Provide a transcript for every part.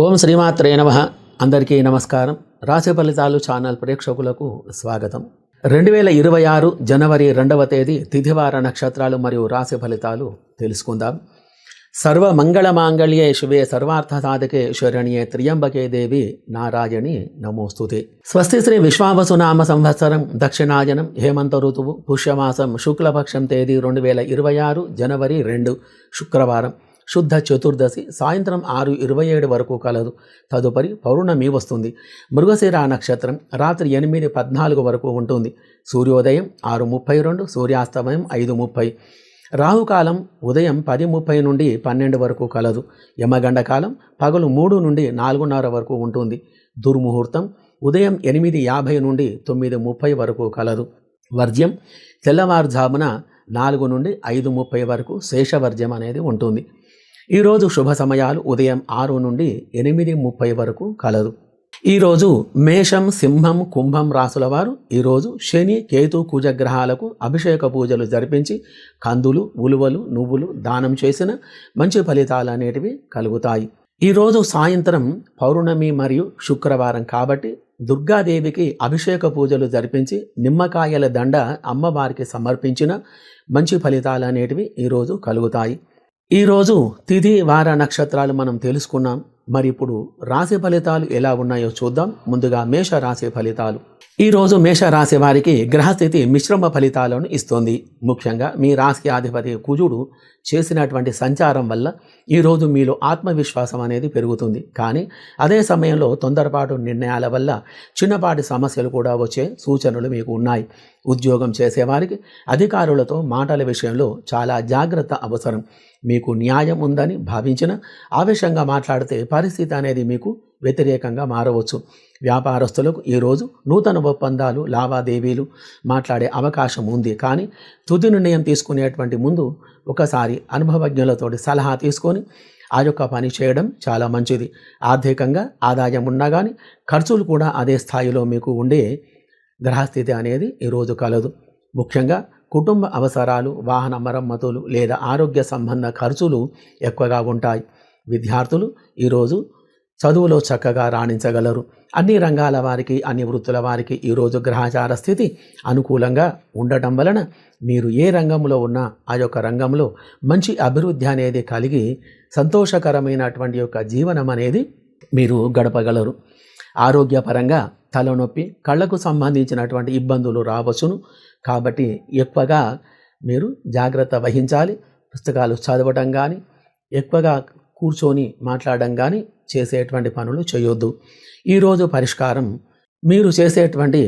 ఓం శ్రీమాత్రే నమ. అందరికీ నమస్కారం. రాశి ఫలితాలు ఛానల్ ప్రేక్షకులకు స్వాగతం. రెండు వేల ఇరవై ఆరు జనవరి రెండవ తేదీ తిథివార నక్షత్రాలు మరియు రాశి ఫలితాలు తెలుసుకుందాం. సర్వ మంగళ మాంగళ్యే శివే సర్వార్థ సాధకే శరణ్యే త్రియంబకే దేవి నారాయణి నమోస్తుతే. స్వస్తి శ్రీ విశ్వావసు నామ సంవత్సరం దక్షిణాయనం హేమంత ఋతువు పుష్యమాసం శుక్లపక్షం తేదీ రెండు వేల ఇరవై ఆరు జనవరి రెండు శుక్రవారం. శుద్ధ చతుర్దశి సాయంత్రం ఆరు ఇరవై ఏడు వరకు కలదు. తదుపరి పౌర్ణమి వస్తుంది. మృగశిర నక్షత్రం రాత్రి ఎనిమిది పద్నాలుగు వరకు ఉంటుంది. సూర్యోదయం ఆరు ముప్పై రెండు సూర్యాస్తమయం ఐదు ముప్పై. రాహుకాలం ఉదయం పది ముప్పై నుండి పన్నెండు వరకు కలదు. యమగండ కాలం పగలు మూడు నుండి నాలుగున్నర వరకు ఉంటుంది. దుర్ముహూర్తం ఉదయం ఎనిమిది యాభై నుండి తొమ్మిది ముప్పై వరకు కలదు. వర్జ్యం తెల్లవారుజామున నాలుగు నుండి ఐదు ముప్పై వరకు శేషవర్జ్యం అనేది ఉంటుంది. ఈరోజు శుభ సమయాలు ఉదయం ఆరు నుండి ఎనిమిది ముప్పై వరకు కలదు. ఈరోజు మేషం సింహం కుంభం రాసుల వారు ఈరోజు శని కేతు కుజగ్రహాలకు అభిషేక పూజలు జరిపించి కందులు ఉలువలు నువ్వులు దానం చేసిన మంచి ఫలితాలు అనేటివి కలుగుతాయి. ఈరోజు సాయంత్రం పౌర్ణమి మరియు శుక్రవారం కాబట్టి దుర్గాదేవికి అభిషేక పూజలు జరిపించి నిమ్మకాయల దండ అమ్మవారికి సమర్పించిన మంచి ఫలితాలు అనేటివి ఈరోజు కలుగుతాయి. ఈరోజు తిథి వార నక్షత్రాలు మనం తెలుసుకున్నాం. మరి ఇప్పుడు రాశి ఫలితాలు ఎలా ఉన్నాయో చూద్దాం. ముందుగా మేష రాశి ఫలితాలు. ఈరోజు మేష రాశి వారికి గ్రహస్థితి మిశ్రమ ఫలితాలను ఇస్తుంది. ముఖ్యంగా మీ రాశి అధిపతి కుజుడు చేసినటువంటి సంచారం వల్ల ఈరోజు మీలో ఆత్మవిశ్వాసం అనేది పెరుగుతుంది. కానీ అదే సమయంలో తొందరపాటు నిర్ణయాల వల్ల చిన్నపాటి సమస్యలు కూడా వచ్చే సూచనలు మీకు ఉన్నాయి. ఉద్యోగం చేసేవారికి అధికారులతో మాటల విషయంలో చాలా జాగ్రత్త అవసరం. మీకు న్యాయం ఉందని భావించిన ఆవేశంగా మాట్లాడితే పరిస్థితి అనేది మీకు వ్యతిరేకంగా మారవచ్చు. వ్యాపారస్తులకు ఈరోజు నూతన ఒప్పందాలు లావాదేవీలు మాట్లాడే అవకాశం ఉంది. కానీ తుది నిర్ణయం తీసుకునేటువంటి ముందు ఒకసారి అనుభవజ్ఞులతోటి సలహా తీసుకొని ఆ యొక్క పని చేయడం చాలా మంచిది. ఆర్థికంగా ఆదాయం ఉన్నా కానీ ఖర్చులు కూడా అదే స్థాయిలో మీకు ఉండే గ్రహస్థితి అనేది ఈరోజు కలదు. ముఖ్యంగా కుటుంబ అవసరాలు వాహన మరమ్మతులు లేదా ఆరోగ్య సంబంధ ఖర్చులు ఎక్కువగా ఉంటాయి. విద్యార్థులు ఈరోజు చదువులో చక్కగా రాణించగలరు. అన్ని రంగాల వారికి అన్ని వృత్తుల వారికి ఈరోజు గ్రహచార స్థితి అనుకూలంగా ఉండటం వలన మీరు ఏ రంగంలో ఉన్నా ఆ యొక్క రంగంలో మంచి అభివృద్ధి అనేది కలిగి సంతోషకరమైనటువంటి యొక్క జీవనం అనేది మీరు గడపగలరు. ఆరోగ్యపరంగా తలనొప్పి కళ్ళకు సంబంధించినటువంటి ఇబ్బందులు రావచ్చును. కాబట్టి ఎక్కువగా మీరు జాగ్రత్త వహించాలి. పుస్తకాలు చదవటం కానీ ఎక్కువగా కూర్చొని మాట్లాడడం కానీ చేసేటువంటి పనులు చేయొద్దు. ఈరోజు పరిష్కారం మీరు చేసేటువంటి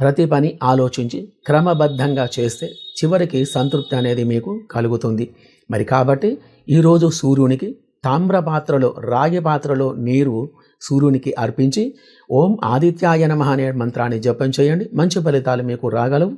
ప్రతి పని ఆలోచించి క్రమబద్ధంగా చేస్తే చివరికి సంతృప్తి అనేది మీకు కలుగుతుంది. మరి కాబట్టి ఈరోజు సూర్యునికి తామ్ర పాత్రలో రాగి పాత్రలో నీరు సూర్యునికి అర్పించి ఓం ఆదిత్యాయ నమ అనే మంత్రాన్ని జపం చేయండి. మంచి ఫలితాలు మీకు రాగలవు.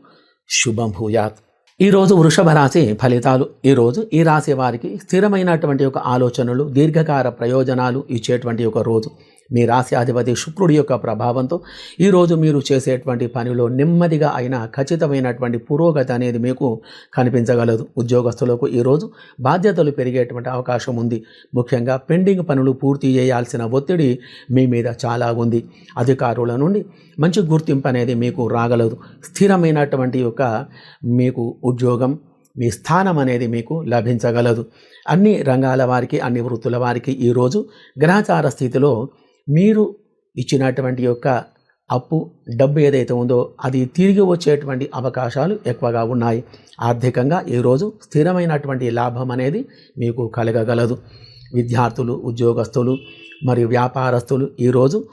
శుభం భూయాత్. ఈరోజు వృషభ రాశి ఫలితాలు. ఈరోజు ఈ రాశి వారికి స్థిరమైనటువంటి ఒక ఆలోచనలు దీర్ఘకాల ప్రయోజనాలు ఇచ్చేటువంటి ఒక రోజు. మీ రాశి అధిపతి శుక్రుడి యొక్క ప్రభావంతో ఈరోజు మీరు చేసేటువంటి పనిలో నెమ్మదిగా అయినా ఖచ్చితమైనటువంటి పురోగతి అనేది మీకు కనిపించగలదు. ఉద్యోగస్తులకు ఈరోజు బాధ్యతలు పెరిగేటువంటి అవకాశం ఉంది. ముఖ్యంగా పెండింగ్ పనులు పూర్తి చేయాల్సిన ఒత్తిడి మీ మీద చాలా ఉంది. అధికారుల నుండి మంచి గుర్తింపు అనేది మీకు రాగలదు. స్థిరమైనటువంటి యొక్క మీకు ఉద్యోగం మీ స్థానం అనేది మీకు లభించగలదు. అన్ని రంగాల వారికి అన్ని వృత్తుల వారికి ఈరోజు గ్రహచార స్థితిలో మీరు ఇచ్చినటువంటి యొక్క అప్పు డబ్బు ఏదైతే ఉందో అది తిరిగి వచ్చేటువంటి అవకాశాలు ఎక్కువగా ఉన్నాయి. ఆర్థికంగా ఈరోజు స్థిరమైనటువంటి లాభం అనేది మీకు కలగగలదు. విద్యార్థులు ఉద్యోగస్తులు మరియు వ్యాపారస్తులు ఈరోజు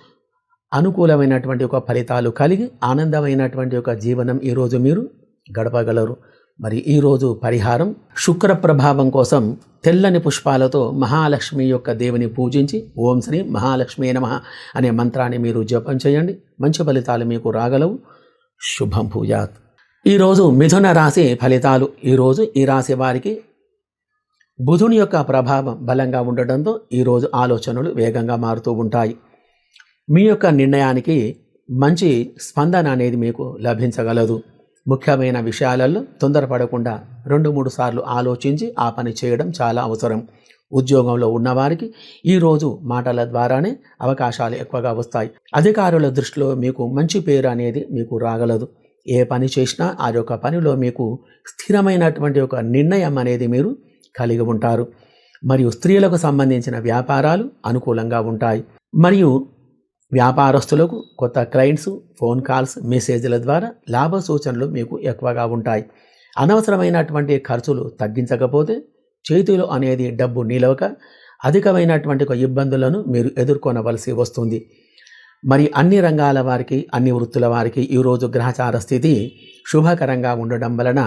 అనుకూలమైనటువంటి ఒక ఫలితాలు కలిగి ఆనందమైనటువంటి ఒక జీవనం ఈరోజు మీరు గడపగలరు. మరి ఈరోజు పరిహారం శుక్ర ప్రభావం కోసం తెల్లని పుష్పాలతో మహాలక్ష్మి యొక్క దేవుని పూజించి ఓం శ్రీ మహాలక్ష్మి నమ అనే మంత్రాన్ని మీరు జపం చేయండి. మంచి ఫలితాలు మీకు రాగలవు. శుభం పూజాత్ ఈరోజు మిథున రాశి ఫలితాలు. ఈరోజు ఈ రాశి వారికి బుధుని యొక్క ప్రభావం బలంగా ఉండడంతో ఈరోజు ఆలోచనలు వేగంగా మారుతూ ఉంటాయి. మీ యొక్క నిర్ణయానికి మంచి స్పందన అనేది మీకు లభించగలదు. ముఖ్యమైన విషయాలలో తొందరపడకుండా రెండు మూడు సార్లు ఆలోచించి ఆ పని చేయడం చాలా అవసరం. ఉద్యోగంలో ఉన్నవారికి ఈరోజు మాటల ద్వారానే అవకాశాలు ఎక్కువగా వస్తాయి. అధికారుల దృష్టిలో మీకు మంచి పేరు అనేది మీకు రాగలదు. ఏ పని చేసినా ఆ యొక్క పనిలో మీకు స్థిరమైనటువంటి ఒక నిర్ణయం అనేది మీరు కలిగి ఉంటారు. మరియు స్త్రీలకు సంబంధించిన వ్యాపారాలు అనుకూలంగా ఉంటాయి. మరియు వ్యాపారస్తులకు కొత్త క్లయింట్స్ ఫోన్ కాల్స్ మెసేజ్ల ద్వారా లాభ సూచనలు మీకు ఎక్కువగా ఉంటాయి. అనవసరమైనటువంటి ఖర్చులు తగ్గించకపోతే చేతిలో అనేది డబ్బు నిలవక అధికమైనటువంటి ఒక ఇబ్బందులను మీరు ఎదుర్కొనవలసి వస్తుంది. మరి అన్ని రంగాల వారికి అన్ని వృత్తుల వారికి ఈరోజు గ్రహచార స్థితి శుభకరంగా ఉండడం వలన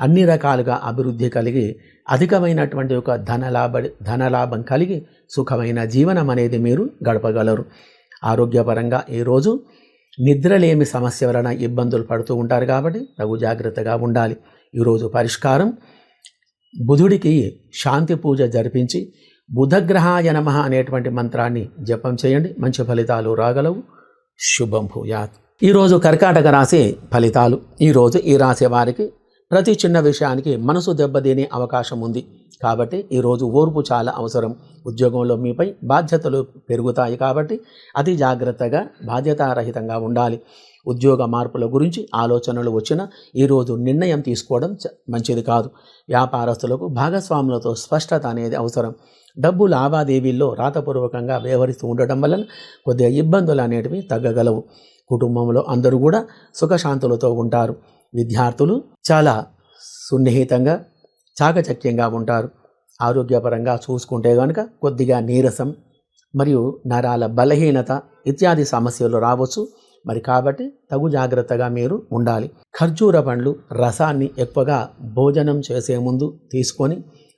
అన్ని రకాలుగా అభివృద్ధి కలిగి అధికమైనటువంటి ఒక ధనలాభ ధనలాభం కలిగి సుఖమైన జీవనం అనేది మీరు గడపగలరు. ఆరోగ్యపరంగా ఈరోజు నిద్రలేమి సమస్య వలన ఇబ్బందులు పడుతూ ఉంటారు కాబట్టి తగు జాగ్రత్తగా ఉండాలి. ఈరోజు పరిష్కారం బుధుడికి శాంతి పూజ జరిపించి బుధగ్రహాయ నమ అనేటువంటి మంత్రాన్ని జపం చేయండి. మంచి ఫలితాలు రాగలవు. శుభం భూయాత్. ఈరోజు కర్కాటక రాశి ఫలితాలు. ఈరోజు ఈ రాశి వారికి ప్రతి చిన్న విషయానికి మనసు దెబ్బతినే అవకాశం ఉంది. కాబట్టి ఈరోజు ఓర్పు చాలా అవసరం. ఉద్యోగంలో మీపై బాధ్యతలు పెరుగుతాయి కాబట్టి అతి జాగ్రత్తగా బాధ్యతారహితంగా ఉండాలి. ఉద్యోగ మార్పుల గురించి ఆలోచనలు వచ్చినా ఈరోజు నిర్ణయం తీసుకోవడం చ- మంచిది కాదు. వ్యాపారస్తులకు భాగస్వాములతో స్పష్టత అనేది అవసరం. డబ్బు లావాదేవీల్లో రాతపూర్వకంగా వ్యవహరిస్తూ ఉండటం వలన కొద్దిగా ఇబ్బందులు అనేటివి తగ్గగలవు. కుటుంబంలో అందరూ కూడా సుఖశాంతులతో ఉంటారు. విద్యార్థులు చాలా సున్నిహితంగా చాకచక్యంగా ఉంటారు. ఆరోగ్యపరంగా చూసుకుంటే కనుక కొద్దిగా నీరసం మరియు నరాల బలహీనత ఇత్యాది సమస్యలు రావచ్చు. మరి కాబట్టి తగు జాగ్రత్తగా మీరు ఉండాలి. ఖర్జూర పండ్లు రసాన్ని ఎక్కువగా భోజనం చేసే ముందు తీసుకొని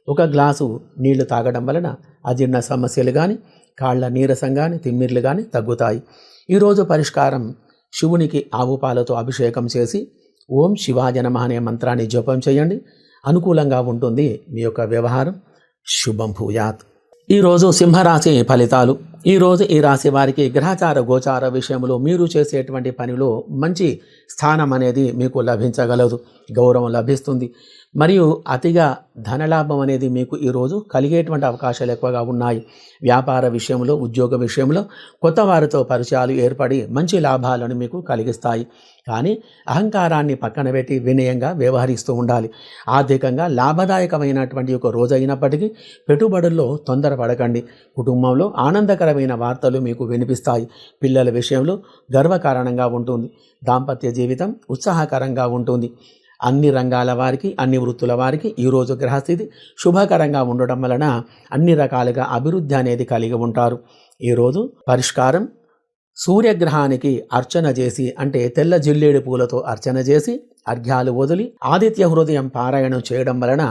ఒక గ్లాసు నీళ్ళు తాగడం వలన అజీర్ణ సమస్యలు కానీ కాళ్ళ నీరసం కానీ తిమ్మిర్లు కానీ తగ్గుతాయి. ఈరోజు పరిష్కారం శివునికి ఆవు పాలతో అభిషేకం చేసి ఓం శివాజనమ అనే మంత్రాన్ని జపం చేయండి. అనుకూలంగా ఉంటుంది మీ యొక్క వ్యవహారం. శుభం భూయాత్. ఈరోజు సింహరాశి ఫలితాలు. ఈరోజు ఈ రాశి వారికి గ్రహచార గోచార విషయంలో మీరు చేసేటువంటి పనిలో మంచి స్థానం అనేది మీకు లభించగలదు. గౌరవం లభిస్తుంది. మరియు అతిగా ధనలాభం అనేది మీకు ఈరోజు కలిగేటువంటి అవకాశాలు ఎక్కువగా ఉన్నాయి. వ్యాపార విషయంలో ఉద్యోగ విషయంలో కొత్త వారితో పరిచయాలు ఏర్పడి మంచి లాభాలను మీకు కలిగిస్తాయి. కానీ అహంకారాన్ని పక్కన పెట్టి వినయంగా వ్యవహరిస్తూ ఉండాలి. ఆర్థికంగా లాభదాయకమైనటువంటి ఒక రోజు అయినప్పటికీ పెట్టుబడుల్లో తొందరపడకండి. కుటుంబంలో ఆనందకరమైన వార్తలు మీకు వినిపిస్తాయి. పిల్లల విషయంలో గర్వకారణంగా ఉంటుంది. దాంపత్య జీవితం ఉత్సాహకరంగా ఉంటుంది. అన్ని రంగాల వారికి అన్ని వృత్తుల వారికి ఈరోజు గ్రహస్థితి శుభకరంగా ఉండడం వలన అన్ని రకాలుగా అభివృద్ధి అనేది కలిగి ఉంటారు. ఈరోజు పరిష్కారం సూర్యగ్రహానికి అర్చన చేసి అంటే తెల్ల జిల్లేడు పూలతో అర్చన చేసి అర్ఘ్యాలు వదిలి ఆదిత్య హృదయం పారాయణం చేయడం వలన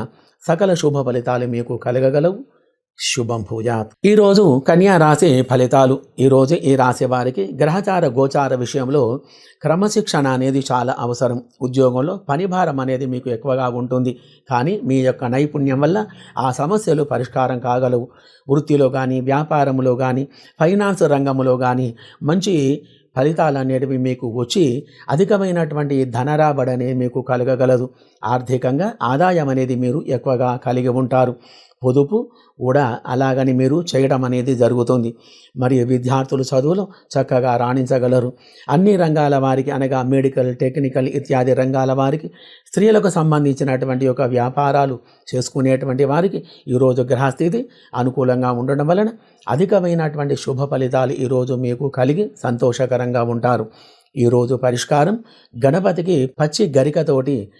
సకల శుభ ఫలితాలు మీకు కలగగలవు. శుభం భూయాత్ ఈరోజు కన్యా రాశి ఫలితాలు. ఈరోజు ఈ రాశి వారికి గ్రహచార గోచార విషయంలో క్రమశిక్షణ అనేది చాలా అవసరం. ఉద్యోగంలో పనిభారం అనేది మీకు ఎక్కువగా ఉంటుంది. కానీ మీ యొక్క నైపుణ్యం వల్ల ఆ సమస్యలు పరిష్కారం కాగలవు. వృత్తిలో కానీ వ్యాపారంలో కానీ ఫైనాన్స్ రంగంలో కానీ మంచి ఫలితాలు అనేటివి మీకు వచ్చి అధికమైనటువంటి ధనరాబడి అనేది మీకు కలగగలదు. ఆర్థికంగా ఆదాయం అనేది మీరు ఎక్కువగా కలిగి ఉంటారు. పొదుపు కూడా అలాగని మీరు చేయడం అనేది జరుగుతుంది. మరియు విద్యార్థులు చదువులో చక్కగా రాణించగలరు. అన్ని రంగాల వారికి అనగా మెడికల్ టెక్నికల్ ఇత్యాది రంగాల వారికి స్త్రీలకు సంబంధించినటువంటి ఒక వ్యాపారాలు చేసుకునేటువంటి వారికి ఈరోజు గ్రహస్థితి అనుకూలంగా ఉండడం వలన అధికమైనటువంటి శుభ ఫలితాలు ఈరోజు మీకు కలిగి సంతోషకరంగా ఉంటారు. ఈరోజు పరిష్కారం గణపతికి పచ్చి గరికతోటి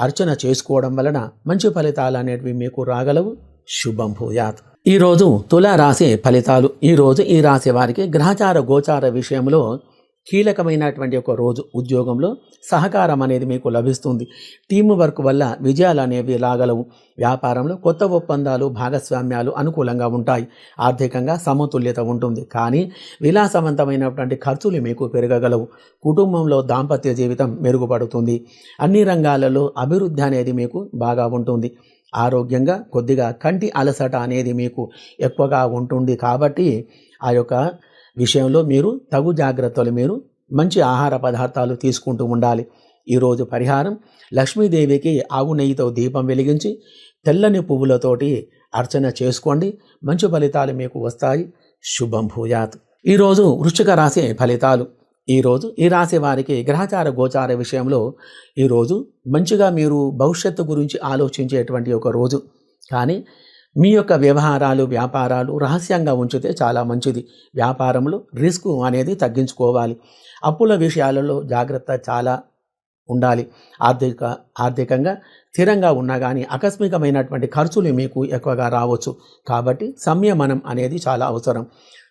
అర్చన చేసుకోవడం వలన మంచి ఫలితాలు అనేటివి మీకు రాగలవు. శుభం భూయాత్ ఈరోజు తులారాశి ఫలితాలు. ఈరోజు ఈ రాశి వారికి గ్రహచార గోచార విషయంలో కీలకమైనటువంటి ఒక రోజు ఉద్యోగంలో. సహకారం అనేది మీకు లభిస్తుంది. టీం వర్క్ వల్ల విజయాలు అనేవి రాగలవు. వ్యాపారంలో కొత్త ఒప్పందాలు భాగస్వామ్యాలు అనుకూలంగా ఉంటాయి. ఆర్థికంగా సమతుల్యత ఉంటుంది. కానీ విలాసవంతమైనటువంటి ఖర్చులు మీకు పెరగగలవు. కుటుంబంలో దాంపత్య జీవితం మెరుగుపడుతుంది. అన్ని రంగాలలో అభివృద్ధి అనేది మీకు బాగా ఉంటుంది. ఆరోగ్యంగా కొద్దిగా కంటి అలసట అనేది మీకు ఎక్కువగా ఉంటుంది కాబట్టి ఆ యొక్క విషయంలో మీరు తగు జాగ్రత్తలు మీరు మంచి ఆహార పదార్థాలు తీసుకుంటూ ఉండాలి. ఈరోజు పరిహారం లక్ష్మీదేవికి ఆవు నెయ్యితో దీపం వెలిగించి తెల్లని పువ్వులతోటి అర్చన చేసుకోండి. మంచి ఫలితాలు మీకు వస్తాయి. శుభం భూయాత్. ఈరోజు వృశ్చిక రాశి ఫలితాలు. ఈరోజు ఈ రాశి వారికి గ్రహచార గోచార విషయంలో ఈరోజు మంచిగా మీరు భవిష్యత్తు గురించి ఆలోచించేటువంటి ఒక రోజు. కానీ మీ యొక్క వ్యవహారాలు వ్యాపారాలు రహస్యంగా ఉంచితే చాలా మంచిది. వ్యాపారంలో రిస్క్ అనేది తగ్గించుకోవాలి. అప్పుల విషయాలలో జాగ్రత్త చాలా ఉండాలి. ఆర్థిక ఆర్థికంగా స్థిరంగా ఉన్నా కానీ ఆకస్మికమైనటువంటి ఖర్చులు మీకు ఎక్కువగా రావచ్చు. కాబట్టి సంయమనం అనేది చాలా అవసరం.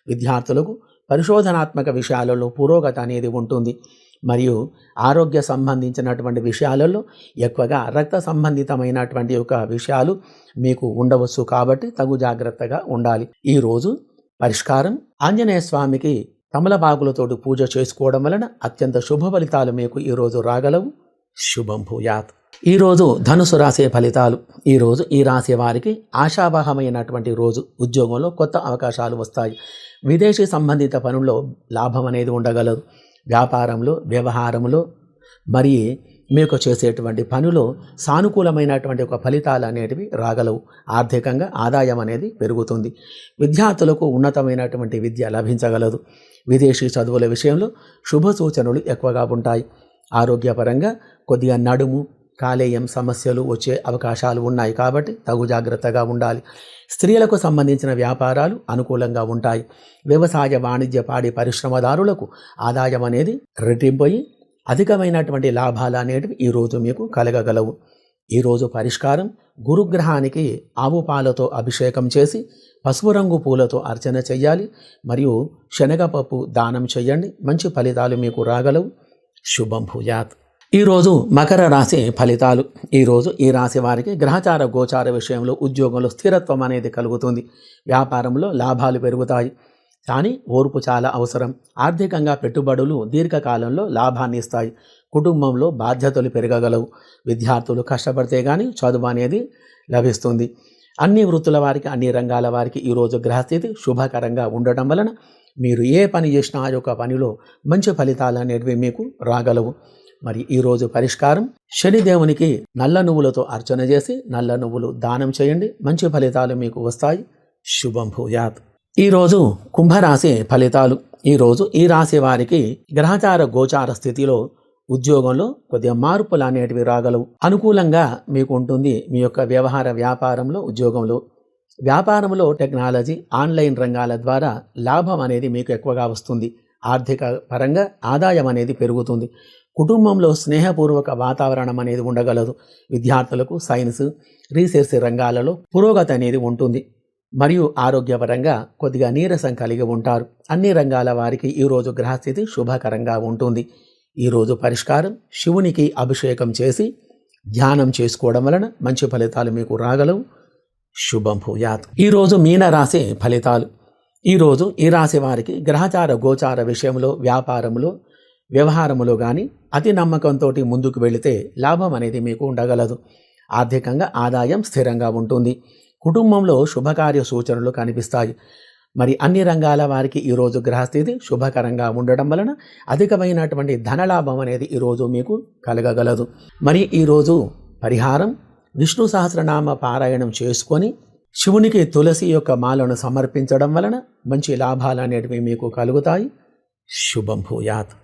విద్యార్థులకు పరిశోధనాత్మక విషయాలలో పురోగతి అనేది ఉంటుంది. మరియు ఆరోగ్య సంబంధించినటువంటి విషయాలలో ఎక్కువగా రక్త సంబంధితమైనటువంటి ఒక విషయాలు మీకు ఉండవచ్చు కాబట్టి తగు జాగ్రత్తగా ఉండాలి. ఈరోజు పరిష్కారం ఆంజనేయ స్వామికి తమలపాకులతోటి పూజ చేసుకోవడం వలన అత్యంత శుభ ఫలితాలు మీకు ఈరోజు రాగలవు. శుభం భూయాత్. ఈరోజు ధనుసు రాసే ఫలితాలు. ఈరోజు ఈ రాశి వారికి ఆశావహమైనటువంటి రోజు. ఉద్యోగంలో కొత్త అవకాశాలు వస్తాయి. విదేశీ సంబంధిత పనుల్లో లాభం అనేది ఉండగలదు. వ్యాపారంలో వ్యవహారంలో మరి మీకు చేసేటువంటి పనిలో సానుకూలమైనటువంటి ఒక ఫలితాలు అనేటివి రాగలవు. ఆర్థికంగా ఆదాయం అనేది పెరుగుతుంది. విద్యార్థులకు ఉన్నతమైనటువంటి విద్య లభించగలదు. విదేశీ చదువుల విషయంలో శుభ సూచనలు ఎక్కువగా ఉంటాయి. ఆరోగ్యపరంగా కొద్దిగా నడుము కాలేయం సమస్యలు వచ్చే అవకాశాలు ఉన్నాయి కాబట్టి తగు జాగ్రత్తగా ఉండాలి. స్త్రీలకు సంబంధించిన వ్యాపారాలు అనుకూలంగా ఉంటాయి. వ్యవసాయ వాణిజ్య పాడి పరిశ్రమదారులకు ఆదాయం అనేది రెట్టింపోయి అధికమైనటువంటి లాభాలు అనేటివి ఈరోజు మీకు కలగగలవు. ఈరోజు పరిష్కారం గురుగ్రహానికి ఆవు పాలతో అభిషేకం చేసి పసుపు రంగు పూలతో అర్చన చేయాలి మరియు శనగపప్పు దానం చేయండి మంచి ఫలితాలు మీకు రాగలవు. శుభం భూయాత్. ఈరోజు మకర రాశి ఫలితాలు. ఈరోజు ఈ రాశి వారికి గ్రహచార గోచార విషయంలో ఉద్యోగంలో స్థిరత్వం అనేది కలుగుతుంది. వ్యాపారంలో లాభాలు పెరుగుతాయి. కానీ ఓర్పు చాలా అవసరం. ఆర్థికంగా పెట్టుబడులు దీర్ఘకాలంలో లాభాన్ని ఇస్తాయి. కుటుంబంలో బాధ్యతలు పెరగగలవు. విద్యార్థులు కష్టపడితే కానీ చదువు అనేది లభిస్తుంది. అన్ని వృత్తుల వారికి అన్ని రంగాల వారికి ఈరోజు గ్రహస్థితి శుభకరంగా ఉండటం వలన మీరు ఏ పని చేసినా ఆ యొక్క పనిలో మంచి ఫలితాలు అనేటివి మీకు రాగలవు. మరి ఈరోజు పరిష్కారం. శనిదేవునికి నల్ల నువ్వులతో అర్చన చేసి నల్ల నువ్వులు దానం చేయండి. మంచి ఫలితాలు మీకు వస్తాయి. శుభం భూయాత్. ఈరోజు కుంభరాశి ఫలితాలు. ఈరోజు ఈ రాశి వారికి గ్రహచార గోచార స్థితిలో ఉద్యోగంలో కొద్దిగా మార్పులు అనేటివి రాగలవు. అనుకూలంగా మీకు ఉంటుంది మీ యొక్క వ్యవహార వ్యాపారంలో ఉద్యోగంలో. వ్యాపారంలో టెక్నాలజీ ఆన్లైన్ రంగాల ద్వారా లాభం అనేది మీకు ఎక్కువగా వస్తుంది. ఆర్థిక పరంగా ఆదాయం అనేది పెరుగుతుంది. కుటుంబంలో స్నేహపూర్వక వాతావరణం అనేది ఉండగలదు. విద్యార్థులకు సైన్స్ రీసెర్చ్ రంగాలలో పురోగతి అనేది ఉంటుంది. మరియు ఆరోగ్యపరంగా కొద్దిగా నీరసం కలిగి ఉంటారు. అన్ని రంగాల వారికి ఈరోజు గ్రహస్థితి శుభకరంగా ఉంటుంది. ఈరోజు పరిష్కారం శివునికి అభిషేకం చేసి ధ్యానం చేసుకోవడం వలన మంచి ఫలితాలు మీకు రాగలవు. శుభం భూయాత్. ఈరోజు మీనరాశి ఫలితాలు. ఈరోజు ఈ రాశి వారికి గ్రహచార గోచార విషయంలో వ్యాపారంలో వ్యవహారములో కానీ అతి నమ్మకంతో ముందుకు వెళితే లాభం అనేది మీకు ఉండగలదు. ఆర్థికంగా ఆదాయం స్థిరంగా ఉంటుంది. కుటుంబంలో శుభకార్య సూచనలు కనిపిస్తాయి. మరి అన్ని రంగాల వారికి ఈరోజు గ్రహస్థితి శుభకరంగా ఉండడం వలన అధికమైనటువంటి ధనలాభం అనేది ఈరోజు మీకు కలగగలదు. మరి ఈరోజు పరిహారం విష్ణు సహస్రనామ పారాయణం చేసుకొని శివునికి తులసి యొక్క మాలను సమర్పించడం వలన మంచి లాభాలు అనేటివి మీకు కలుగుతాయి. శుభం భూయాత్.